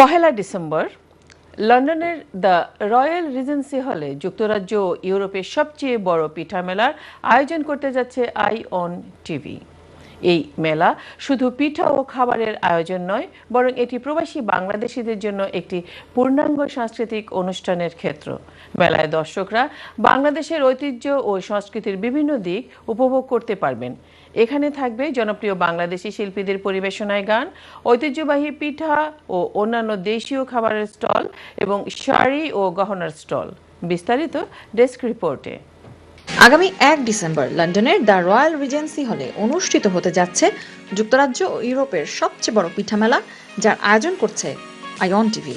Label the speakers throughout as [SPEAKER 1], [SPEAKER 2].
[SPEAKER 1] পহেলা December, লন্ডনের the royal regency হলে যুক্তরাজ্য ইউরোপের সবচেয়ে বড় পিঠা মেলার আয়োজন করতে যাচ্ছে আই অন টিভি। এই মেলা শুধু পিঠা ও খাবারের আয়োজন নয়, বরং এটি প্রবাসী বাংলাদেশিদের জন্য একটি পূর্ণাঙ্গ সাংস্কৃতিক অনুষ্ঠানের ক্ষেত্র। মেলায় দর্শকরা বাংলাদেশের ঐতিহ্য ও সংস্কৃতির বিভিন্ন দিক উপভোগ করতে পারবেন। এখানে থাকবে জনপ্রিয় বাংলাদেশি শিল্পীদের পরিবেশনায় গান, ঐতিহ্যবাহী পিঠা ও অন্যান্য দেশীয় খাবারের স্টল এবং শাড়ি ও গহনার স্টল। বিস্তারিত ডেস্ক রিপোর্টে।
[SPEAKER 2] আগামী এক ডিসেম্বর লন্ডনের দ্য রয়্যাল রিজেন্সি হলে অনুষ্ঠিত হতে যাচ্ছে যুক্তরাজ্য ও ইউরোপের সবচেয়ে বড় পিঠা মেলা যার আয়োজন করছে আইঅন টিভি।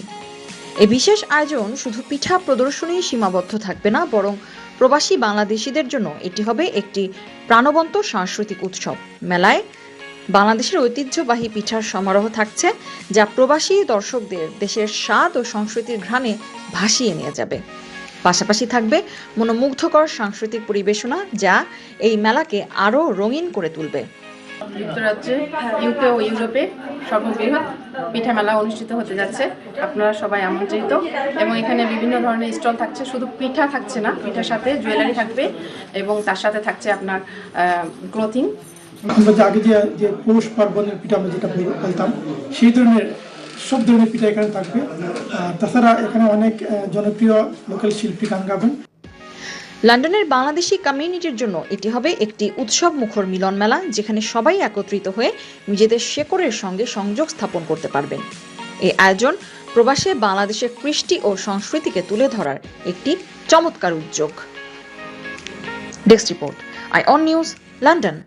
[SPEAKER 2] এই বিশেষ আয়োজন শুধু পিঠা প্রদর্শনী সীমাবদ্ধ থাকবে না, বরং প্রবাসী বাংলাদেশিদের জন্য এটি হবে একটি প্রাণবন্ত সাংস্কৃতিক উৎসব। মেলায় বাংলাদেশের ঐতিহ্যবাহী পিঠার সমারোহ থাকছে, যা প্রবাসী দর্শকদের দেশের স্বাদ ও সংস্কৃতির ঘ্রাণে ভাসিয়ে নিয়ে যাবে। পাশাপাশি থাকবে মনোমুগ্ধকর সাংস্কৃতিক পরিবেশনা যা এই মেলাকে আরও রঙিন করে তুলবে।
[SPEAKER 3] যুক্তরাজ্যে ইউকে ও ইউরোপে সর্ববৃহৎ পিঠা মেলা অনুষ্ঠিত হতে যাচ্ছে। আপনারা সবাই আমন্ত্রিত। এবং এখানে বিভিন্ন ধরনের স্টল থাকছে। শুধু পিঠা থাকছে না পিঠার সাথে জুয়েলারি থাকবে এবং তার সাথে থাকছে আপনার ক্লোথিং
[SPEAKER 4] আমরা যে আগে যে যে পৌষ পার্বণের পিঠা আমরা যেটা বল- বলতাম সেই ধরনের সব ধরনের পিঠা এখানে থাকবে। তাছাড়া এখানে অনেক জনপ্রিয় লোকাল শিল্পী গান গাবেন।
[SPEAKER 2] লন্ডনের বাংলাদেশি কমিউনিটির জন্য এটি হবে একটি উৎসব মুখর মিলন মেলা, যেখানে সবাই একত্রিত হয়ে নিজেদের শেকড়ের সঙ্গে সংযোগ স্থাপন করতে পারবেন। এই আয়োজন প্রবাসে বাংলাদেশের কৃষ্টি ও সংস্কৃতিকে তুলে ধরার একটি চমৎকার উদ্যোগ। Desk report, I on news, London.